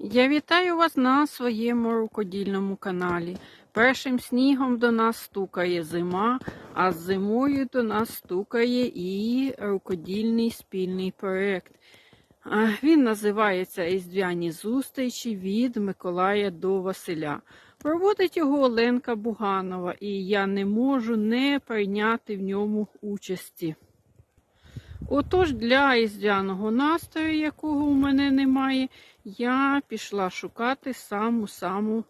Я вітаю вас на своєму рукодільному каналі. Першим снігом до нас стукає зима, а з зимою до нас стукає і рукодільний спільний проєкт. Він називається Різдвяні зустрічі від Миколая до Василя. Проводить його Оленка Буганова, і я не можу не прийняти в ньому участі. Отож, для різдвяного настрою, якого у мене немає, я пішла шукати саму-саму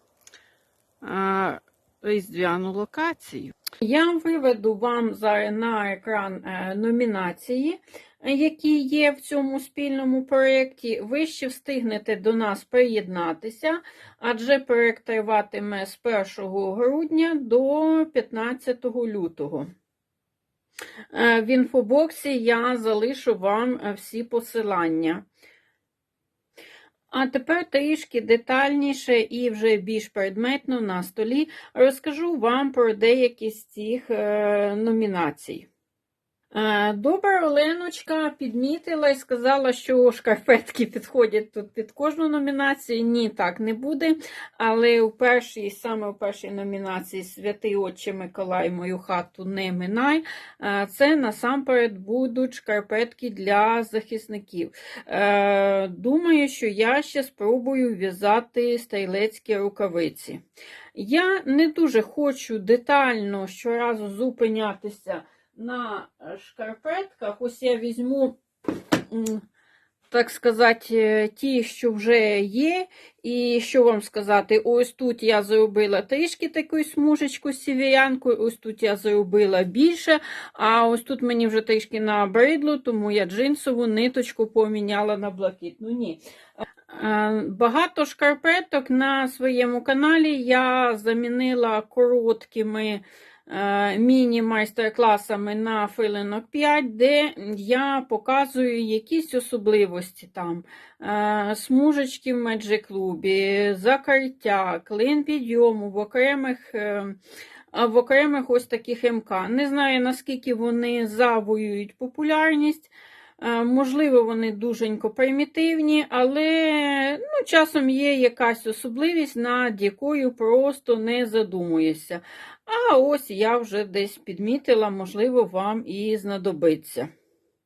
різдвяну локацію. Я виведу вам зараз на екран е, номінації, які є в цьому спільному проєкті. Ви ще встигнете до нас приєднатися, адже проєкт триватиме з 1 грудня до 15 лютого. Е, В інфобоксі я залишу вам е, всі посилання. А тепер трішки детальніше і вже більш предметно на столі розкажу вам про деякі з цих е, номінацій. Е, Добра Оленочка підмітила і сказала, що шкарпетки підходять тут під кожну номінацію. Ні, так не буде. Але у першій, саме у першій номінації Святий Отче Миколай, мою хату не минай. Е, Це насамперед будуть шкарпетки для захисників. Е, Думаю, що я ще спробую в'язати стрілецькі рукавиці. Я не дуже хочу детально щоразу зупинятися на шкарпетках. Ось я візьму, так сказати, е, ті, що вже є. І що вам сказати, ось тут я зробила трішки таку смужечку з сівірянкою, ось тут я зробила більше, а ось тут мені вже трішки набридло, тому я джинсову ниточку поміняла на блакитну. Ні. Е, Багато шкарпеток на своєму каналі я замінила короткими міні-майстер-класами на филинок 5, де я показую якісь особливості там. Е, Смужечки в меджі-клубі, закриття, клин підйому в окремих. е, В окремих ось таких МК. Не знаю, наскільки вони завоюють популярність. Е, Можливо, вони дуженько примітивні, але ну, часом є якась особливість, над якою просто не задумуєшся. А ось я вже десь підмітила, можливо, вам і знадобиться.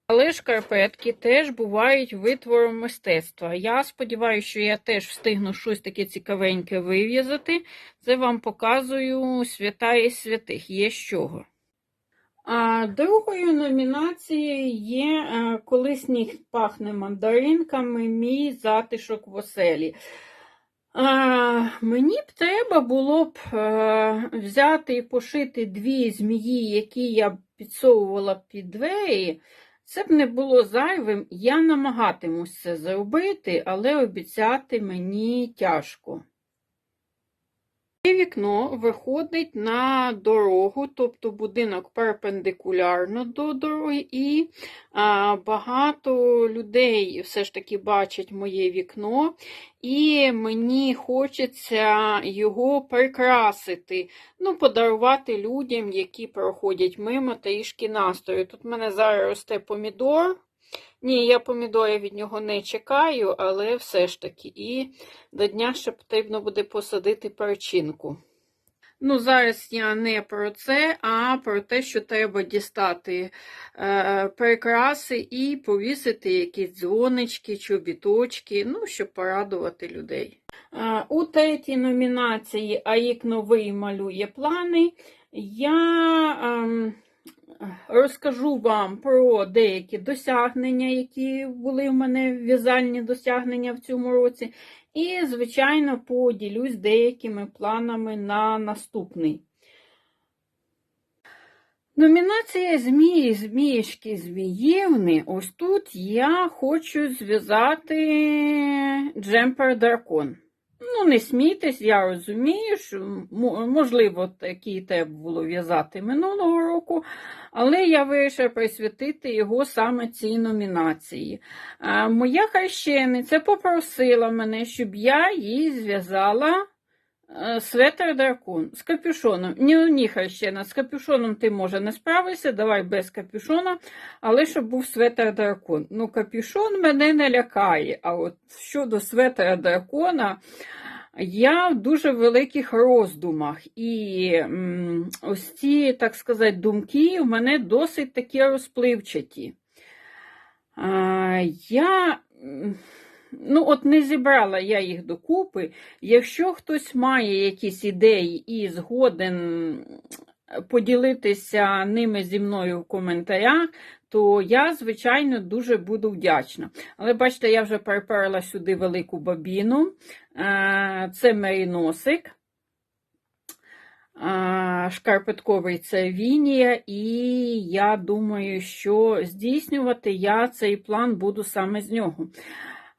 Але шкарпетки теж бувають витвором мистецтва. Я сподіваюся, що я теж встигну щось таке цікавеньке вив'язати. Це вам показую свята і святих, є з чого. Другою номінацією є е, Коли сніг пахне мандаринками, мій затишок в оселі. Мені б треба було б е, взяти і пошити дві змії, які я підсовувала під двері. Це б не було зайвим. Я намагатимусь це зробити, але обіцяти мені тяжко. Вікно виходить на дорогу, тобто будинок перпендикулярно до дороги, і а, багато людей все ж таки бачать моє вікно, і мені хочеться його прикрасити, ну, подарувати людям, які проходять мимо трішки настрою. Тут в мене зараз росте помідор. Ні, я помідори від нього не чекаю, але все ж таки. І до дня ще потрібно буде посадити перчинку. Ну, зараз я не про це, а про те, що треба дістати е, прикраси і повісити якісь дзвонички, чобіточки, ну, щоб порадувати людей. Е, у третій номінації АІК новий малює плани. Я. Е, розкажу вам про деякі досягнення, які були в мене в'язальні досягнення в цьому році. І, звичайно, поділюсь деякими планами на наступний. Номінація Змії, Змієчки, Зміївни. Ось тут я хочу зв'язати джемпер дракон. Ну, не смійтесь, я розумію, що можливо, такий треба було в'язати минулого року, але я вирішила присвятити його саме цій номінації. Моя хрещениця попросила мене, щоб я їй зв'язала Светер дракон з капюшоном. Ні, ні, хрещена, з капюшоном ти може не справишся, давай без капюшона, але щоб був светер дракон. Ну, капюшон мене не лякає. А от щодо светера дракона, я в дуже великих роздумах. І м, ось ці, так сказати, думки у мене досить такі розпливчаті. А, я. Ну, от не зібрала я їх докупи. Якщо хтось має якісь ідеї і згоден поділитися ними зі мною в коментарях, то я, звичайно, дуже буду вдячна. Але бачите, я вже приперла сюди велику бабіну. Е, Це меріносик. Шкарпетковий це Вінія, і я думаю, що здійснювати я цей план буду саме з нього.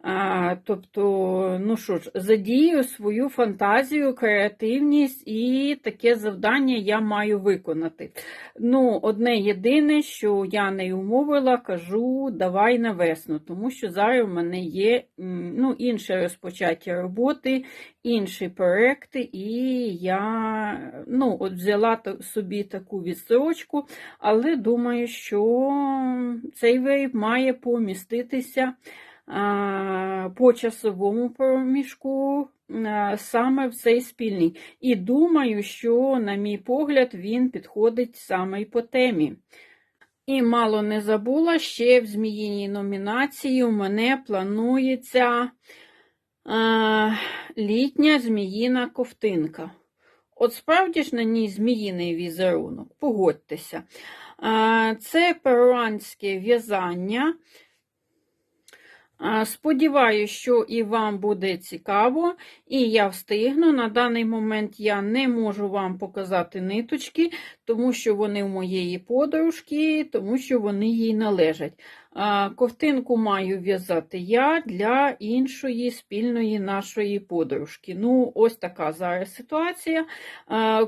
А, тобто, ну що ж, задію свою фантазію, креативність і таке завдання я маю виконати. Ну, одне єдине, що я не умовила, кажу, давай на весну, тому що зараз в мене є ну, інше розпочаття роботи, інші проекти, і я ну, от взяла собі таку відстрочку, але думаю, що цей виріб має поміститися по часовому проміжку саме в цей спільний. І думаю, що, на мій погляд, він підходить саме й по темі. І мало не забула, ще в зміїній номінації у мене планується а, літня зміїна ковтинка. От справді ж на ній зміїний візерунок, погодьтеся. А, Це перуанське в'язання. Сподіваюсь, що і вам буде цікаво, і я встигну. На даний момент я не можу вам показати ниточки, тому що вони в моєї подружки, тому що вони їй належать. Ковтинку маю в'язати я для іншої спільної нашої подружки. Ну, ось така зараз ситуація.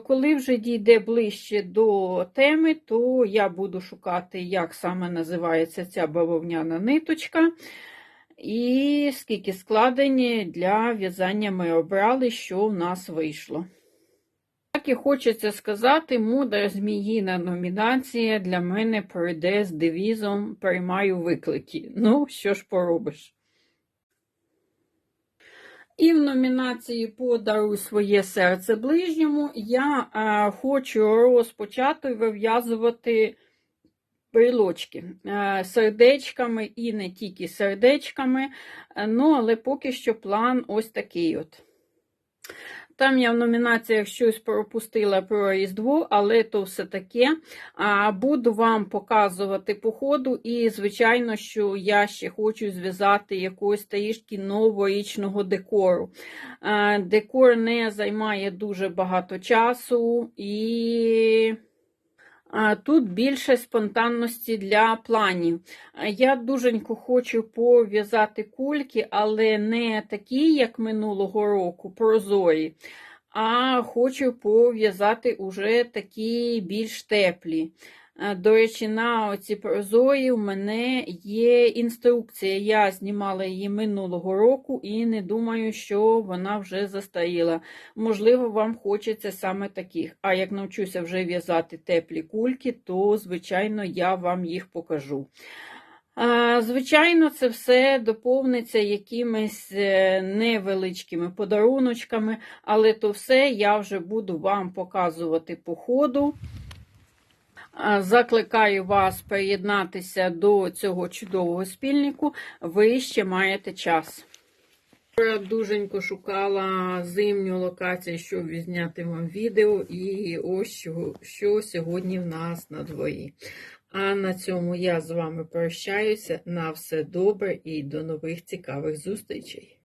Коли вже дійде ближче до теми, то я буду шукати, як саме називається ця бавовняна ниточка. І скільки складень для в'язання ми обрали, що в нас вийшло. Так і хочеться сказати, мудра зміїна номінація для мене пройде з девізом Приймаю виклики. Ну, що ж поробиш. І в номінації Подаруй своє серце ближньому я е, хочу розпочати вив'язувати брілочки е, сердечками і не тільки сердечками. Е, Ну, але поки що план ось такий от. Там я в номінаціях щось пропустила про Різдво, але то все таке. Буду вам показувати по ходу, і, звичайно, що я ще хочу зв'язати якогось трішки новорічного декору. Декор не займає дуже багато часу і. Тут більше спонтанності для планів. Я дуженько хочу пов'язати кульки, але не такі, як минулого року, прозорі, а хочу пов'язати уже такі більш теплі. А, До речі, на оці прозорі у мене є інструкція. Я знімала її минулого року і не думаю, що вона вже застаріла. Можливо, вам хочеться саме таких. А як навчуся вже в'язати теплі кульки, то, звичайно, я вам їх покажу. Звичайно, це все доповниться якимись е, невеличкими подаруночками, але то все я вже буду вам показувати по ходу. Закликаю вас приєднатися до цього чудового спільнику. Ви ще маєте час. Я Дуженько шукала зимню локацію, щоб відзняти вам відео, і ось що, що сьогодні в нас на дворі. А на цьому я з вами прощаюся. На все добре і до нових цікавих зустрічей.